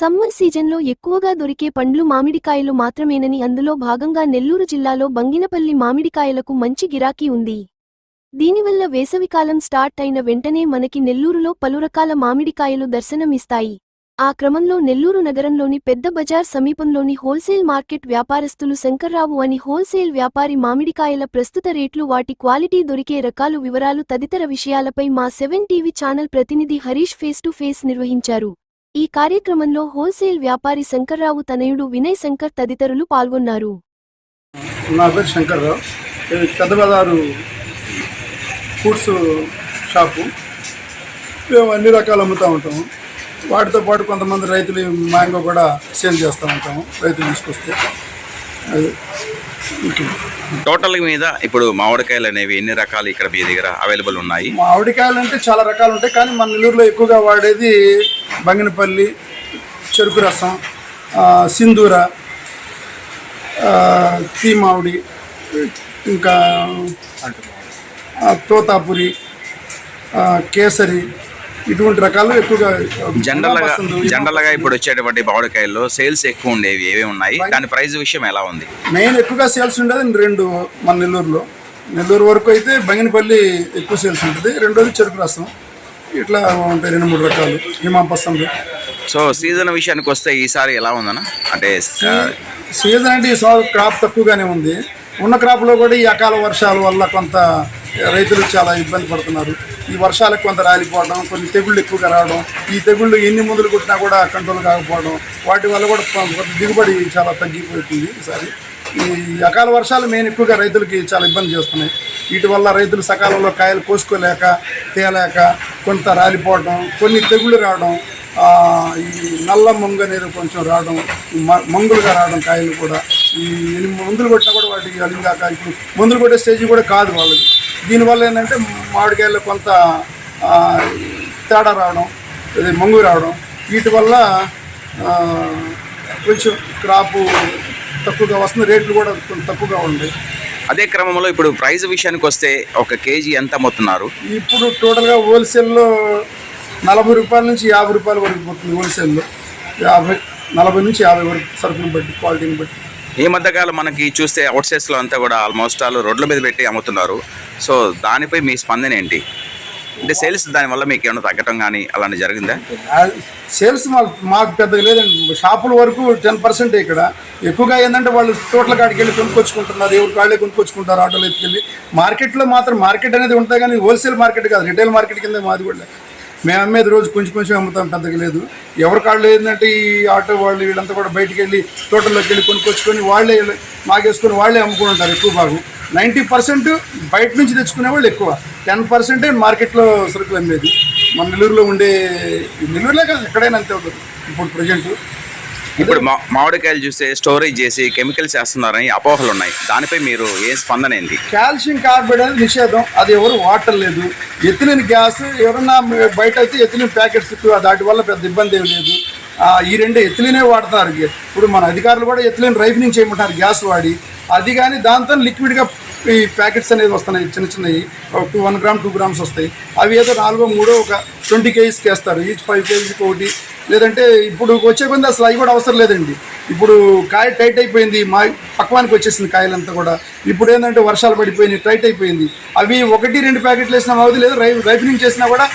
Summer సీజన్లో ఎక్కువగా దొరికే పండ్లు మామిడికాయలు మాత్రమేనని అందులో భాగంగా నెల్లూరు జిల్లాలో బంగినపల్లి మామిడికాయలకు మంచి గిరాకీ ఉంది. దీనివల్ల వేసవికాలం స్టార్ట్ అయిన వెంటనే మనకి నెల్లూరులో పలు రకాల మామిడికాయలు దర్శనమిస్తాయి. ఆ క్రమంలో నెల్లూరు నగరంలోని పెద్ద బజార్ సమీపంలోని హోల్సేల్ మార్కెట్ వ్యాపారస్తులు శంకర్రావు అని హోల్సేల్ వ్యాపారి మామిడికాయల ప్రస్తుత రేట్లు వాటి క్వాలిటీ దొరికే రకాలు వివరాలు తదితర విషయాలపై మా సెవెన్ టీవీ ఛానల్ ప్రతినిధి హరీష్ ఫేస్ టు ఫేస్ నిర్వహించారు. ఈ కార్యక్రమంలో హోల్సేల్ వ్యాపారి శంకర్రావు తనయుడు వినయ్ శంకర్ తదితరులు పాల్గొన్నారు. నా పేరు శంకర్రావు పెద్ద బజారు ఫ్రూట్స్ షాపు. మేము అన్ని రకాలు అమ్ముతూ ఉంటాము. వాటితో పాటు కొంతమంది రైతులు మ్యాంగో కూడా సేల్ చేస్తూ ఉంటాము రైతులు తీసుకొస్తే. టోటల్ మీద ఇప్పుడు మామిడికాయలు అనేవి ఎన్ని రకాలు ఇక్కడ మీ దగ్గర అవైలబుల్ ఉన్నాయి? మామిడికాయలు అంటే చాలా రకాలు ఉంటాయి కానీ మన నెల్లూరులో ఎక్కువగా వాడేది బంగినపల్లి చెరుకు రసం సింధూర తీ మామిడి ఇంకా తోతాపురి కేసరి ఇటువంటి రకాలు ఎక్కువగా జనరల్గా పసందు. జనరల్గా ఇప్పుడు వచ్చేటువంటి మామిడికాయల్లో సేల్స్ ఎక్కువ ఉండేవి ఏవే ఉన్నాయి? దాని ప్రైస్ విషయం ఎలా ఉంది? మెయిన్ ఎక్కువగా సేల్స్ ఉండేది రెండు మన నెల్లూరులో. నెల్లూరు వరకు అయితే బంగినపల్లి ఎక్కువ సేల్స్ ఉంటుంది. రెండోది చెరుకు రసం. ఇట్లా ఉంటాయి రెండు మూడు రకాలు. హిమా పసందు. సో సీజన్ విషయానికి వస్తే ఈసారి ఎలా ఉందన్న? అంటే సీజన్ అంటే ఈ సంవత్సరం క్రాప్ తక్కువగానే ఉంది. ఉన్న క్రాప్లో కూడా ఈ అకాల వర్షాల వల్ల కొంత రైతులు చాలా ఇబ్బంది పడుతున్నారు. ఈ వర్షాలకు కొంత రాలిపోవడం కొన్ని తెగుళ్ళు ఎక్కువగా రావడం ఈ తెగుళ్ళు ఎన్ని మందులు కొట్టినా కూడా కంట్రోల్ కాకపోవడం వాటి వల్ల కూడా దిగుబడి చాలా తగ్గిపోతుంది ఈసారి. ఈ అకాల వర్షాలు మెయిన్ ఎక్కువగా రైతులకి చాలా ఇబ్బంది చేస్తున్నాయి. వీటి వల్ల రైతులు సకాలంలో కాయలు కోసుకోలేక తేలేక కొంత రాలిపోవడం కొన్ని తెగుళ్ళు రావడం ఈ నల్ల మొంగ అనేది కొంచెం రావడం మ- మంగులుగా రావడం కాయలు కూడా ఈ ఎనిమిది మందులు కొట్టినా కూడా వాటికి అలింగాక ఇప్పుడు మందులు కొట్టే స్టేజ్ కూడా కాదు వాళ్ళకి దీనివల్ల ఏంటంటే మామిడికాయల్లో కొంత తేడా రావడం ఇది మంగు రావడం. వీటి వల్ల కొంచెం క్రాపు తక్కువగా వస్తుంది రేట్లు కూడా కొంచెం తక్కువగా ఉన్నాయి అదే క్రమంలో ఇప్పుడు ప్రైస్ విషయానికి వస్తే ఒక కేజీ ఎంత అమ్ముతున్నారు? ఇప్పుడు టోటల్గా హోల్సేల్లో నలభై రూపాయల నుంచి యాభై రూపాయల వరకు పోతుంది హోల్సేల్లో యాభై నలభై నుంచి యాభై వరకు సరుకుని బట్టి క్వాలిటీని బట్టి. ఈ మధ్యకాలం మనకి చూస్తే అవుట్సైడ్స్లో అంతా కూడా ఆల్మోస్ట్ ఆల్ రోడ్ల మీద పెట్టి అమ్ముతున్నారు. సో దానిపై మీ స్పందన ఏంటి? అంటే సేల్స్ దానివల్ల మీకు ఏమైనా తగ్గటం కానీ అలాంటి జరిగిందా? సేల్స్ మాకు మాకు పెద్దగా లేదండి. షాపుల వరకు టెన్ పర్సెంట్ ఇక్కడ. ఎక్కువగా ఏంటంటే వాళ్ళు తోటల కాడికి వెళ్ళి కొనుక్కొచ్చుకుంటున్నారు ఎవరు కాళ్ళే కొనుక్కొచ్చుకుంటారు ఆటోలో ఎత్తుకెళ్ళి. మార్కెట్లో మాత్రం మార్కెట్ అనేది ఉంటుంది కానీ హోల్సేల్ మార్కెట్ కాదు రిటైల్ మార్కెట్ కింద మాది కూడా మేము అమ్మేది రోజు కొంచెం కొంచెం అమ్ముతాం పెద్దగా లేదు. ఎవరి కాళ్ళు ఏంటంటే ఈ ఆటో వాళ్ళు వీళ్ళంతా కూడా బయటికి వెళ్ళి తోటలోకి వెళ్ళి కొనుక్కొచ్చుకొని వాళ్ళే మాగేసుకొని వాళ్ళే అమ్ముకుని ఉంటారు ఎక్కువ భాగం నైంటీ పర్సెంట్ బయట నుంచి తెచ్చుకునే వాళ్ళు ఎక్కువ. టెన్ పర్సెంటే మార్కెట్లో సరుకులు అమ్మేది. మన నెల్లూరులో ఉండే నెల్లూరులో కాదు ఎక్కడైనా అంతే ఉంటుంది. ఇప్పుడు ప్రజెంట్ ఇప్పుడు మా మామిడికాయలు చూస్తే స్టోరేజ్ చేసి కెమికల్స్ వేస్తున్నారని అపోహలు ఉన్నాయి. దానిపై మీరు ఏ స్పందన ఏంటి? కాల్షియం కార్బైడ్ అనేది నిషేధం. అది ఎవరు వాటర్ లేదు. ఎథిలిన్ గ్యాస్ ఎవరన్నా బయట అయితే ఎథిలిన్ ప్యాకెట్స్ దాటి వల్ల పెద్ద ఇబ్బంది ఏమి లేదు. ఈ రెండు ఎథిలినే వాడుతున్నారు. ఇప్పుడు మన అధికారులు కూడా ఎథిలిన్ రైఫినింగ్ చేయమంటారు గ్యాస్ వాడి. అది కానీ దాంతో లిక్విడ్గా ఈ ప్యాకెట్స్ అనేది వస్తున్నాయి. చిన్న చిన్నవి. ఒక two one gram two grams వస్తాయి. అవి ఏదో నాలుగో మూడో ఒక ట్వంటీ కేజీస్కి వేస్తారు. ఈచ్ ఫైవ్ కేజీస్కి ఒకటి లేదంటే ఇప్పుడు వచ్చే కొంది అసలు అవి కూడా అవసరం లేదండి. ఇప్పుడు కాయ టైట్ అయిపోయింది మా పక్వానికి వచ్చేసింది కాయలంతా కూడా. ఇప్పుడు ఏంటంటే వర్షాలు పడిపోయినాయి టైట్ అయిపోయింది. అవి ఒకటి రెండు ప్యాకెట్లు వేసినా అవధి లేదు రై రైఫినింగ్ చేసినా కూడా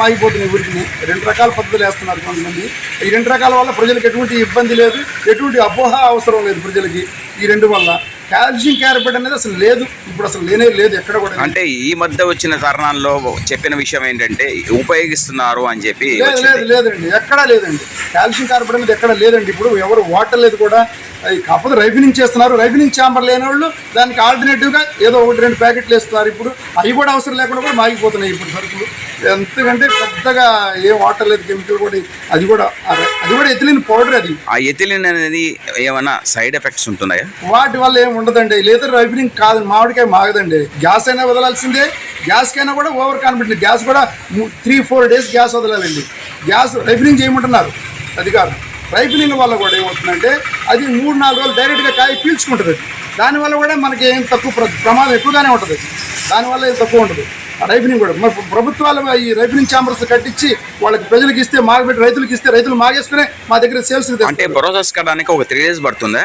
మాగిపోతున్నాయి ఊరికి. రెండు రకాల పద్ధతులు వేస్తున్నారు కొంతమంది. ఈ రెండు రకాల వల్ల ప్రజలకు ఎటువంటి ఇబ్బంది లేదు ఎటువంటి అపోహ అవసరం లేదు ప్రజలకి ఈ రెండు వల్ల. కాల్షియం క్యారబెట్ అనేది అసలు లేదు. ఇప్పుడు అసలు లేనే లేదు ఎక్కడ కూడా అంటే ఈ మధ్య వచ్చిన తరుణాల్లో చెప్పిన విషయం ఏంటంటే ఉపయోగిస్తున్నారు అని చెప్పి లేదు లేదండి ఎక్కడా లేదండి. కాల్షియం కార్బన్ అనేది ఎక్కడ లేదండి. ఇప్పుడు ఎవరు వాటర్ లేదు కూడా అది కాకపోతే రైఫినింగ్ చేస్తున్నారు. రైఫినింగ్ ఛాంబర్ లేని వాళ్ళు దానికి ఆల్టర్నేటివ్గా ఏదో ఒకటి రెండు ప్యాకెట్లు వేస్తున్నారు. ఇప్పుడు అవి కూడా అవసరం లేకుండా కూడా మాగిపోతున్నాయి ఇప్పుడు సరుకులు. ఎంతకంటే పెద్దగా ఏ వాటర్ లేదు కెమికల్ కూడా అది కూడా అది కూడా ఎథిలిన్ పౌడర్ అది. ఆ ఎథిలిన్ అనేది ఏమైనా సైడ్ ఎఫెక్ట్స్ ఉంటున్నాయా? వాటి వల్ల ఏమి ఉండదండి. లేదా రైఫినింగ్ కాదు మామిడికాయ మాగదండి. గ్యాస్ అయినా వదలాల్సిందే. గ్యాస్కైనా కూడా ఓవర్ కాన్ఫిడెంట్ గ్యాస్ కూడా త్రీ ఫోర్ డేస్ గ్యాస్ వదలాలండి. గ్యాస్ రైఫినింగ్ చేయమంటున్నారు. అధికారులు రైఫినింగ్ వల్ల కూడా ఏమవుతుందంటే అది మూడు నాలుగు రోజులు డైరెక్ట్గా కాయ పీల్చుకుంటుంది. అది దానివల్ల కూడా మనకి ఏం తక్కువ ప్ర- ప్రమాదం ఎక్కువగానే ఉంటుంది. దానివల్ల ఏం తక్కువ ఉంటుంది రైఫినింగ్ కూడా. మరి ప్రభుత్వాలు ఈ రైఫినింగ్ ఛాంబర్స్ కట్టించి వాళ్ళకి ప్రజలకు ఇస్తే మాగబెట్టి రైతులకు ఇస్తే రైతులు మాగేసుకునే మా దగ్గర సేల్స్ అంటే ప్రాసెస్ కావడానికి ఒక త్రీ డేస్ పడుతుందా?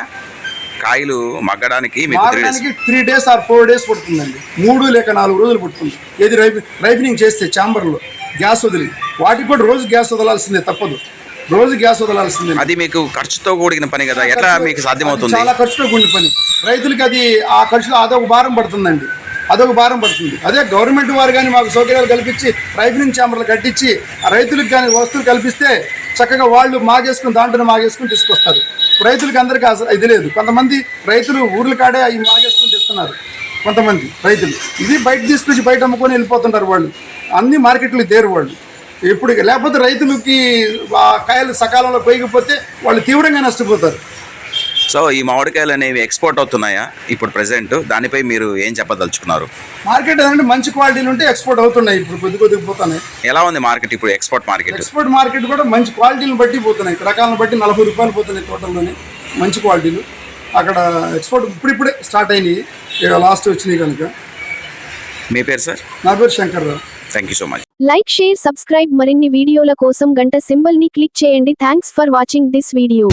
కాయలు మగ్గడానికి three days or four days పడుతుందండి. మూడు లేక నాలుగు రోజులు పడుతుంది. ఏది రైఫ్ రైఫినింగ్ చేస్తే ఛాంబర్లో గ్యాస్ వదిలి వాటికి కూడా రోజు గ్యాస్ వదలాల్సిందే తప్పదు. రోజు గ్యాస్ వదలాల్సిందే. అది మీకు ఖర్చుతో కూడిన పని కదా. ఎట్లా మీకు సాధ్యమవుతుంది? చాలా ఖర్చుతో కూడిన పని. రైతులకి అది ఆ ఖర్చులో అదొక భారం పడుతుందండి. అదొక భారం పడుతుంది. అదే గవర్నమెంట్ వారు కానీ మాకు సౌకర్యాలు కల్పించి రైఫిలింగ్ ఛాంబర్లు కట్టించి ఆ రైతులకు కానీ వస్తువులు కల్పిస్తే చక్కగా వాళ్ళు మాగేసుకుని దాంట్లో మాగేసుకుని తీసుకొస్తారు. రైతులకి అందరికీ అసలు ఇది లేదు. కొంతమంది రైతులు ఊర్ల కాడే అవి మాగేసుకుని తెస్తున్నారు. కొంతమంది రైతులు. ఇది బయట తీసుకొచ్చి బయట అమ్ముకొని వెళ్ళిపోతుంటారు వాళ్ళు. అన్ని మార్కెట్లు దేరు వాళ్ళు ఇప్పుడు లేకపోతే రైతులకి ఆ కాయలు సకాలంలో పోయకపోతే వాళ్ళు తీవ్రంగా నష్టపోతారు. సో ఈ మామిడికాయలు అనేవి ఎక్స్పోర్ట్ అవుతున్నాయా ఇప్పుడు ప్రెసెంట్ దానిపై మీరు ఏం చెప్పదలుచుకున్నారు? మార్కెట్ ఏంటంటే మంచి క్వాలిటీలు ఉంటే ఎక్స్పోర్ట్ అవుతున్నాయి ఇప్పుడు కొద్ది కొద్దిగా పోతున్నాయి. ఎలా ఉంది మార్కెట్ ఇప్పుడు ఎక్స్పోర్ట్ మార్కెట్ ఎక్స్పోర్ట్ మార్కెట్ కూడా మంచి క్వాలిటీలను బట్టి పోతున్నాయి. రకాలను బట్టి నలభై రూపాయలు పోతున్నాయి టోటల్లోనే మంచి క్వాలిటీలు అక్కడ ఎక్స్పోర్ట్ ఇప్పుడిప్పుడే స్టార్ట్ అయినాయి. ఇక లాస్ట్ వచ్చినాయి కనుక. మీ పేరు సార్ నా పేరు Shankarrao thank you so much like share subscribe మరిన్ని వీడియోల కోసం గంట సింబల్ని క్లిక్ చేయండి. Thanks for watching this video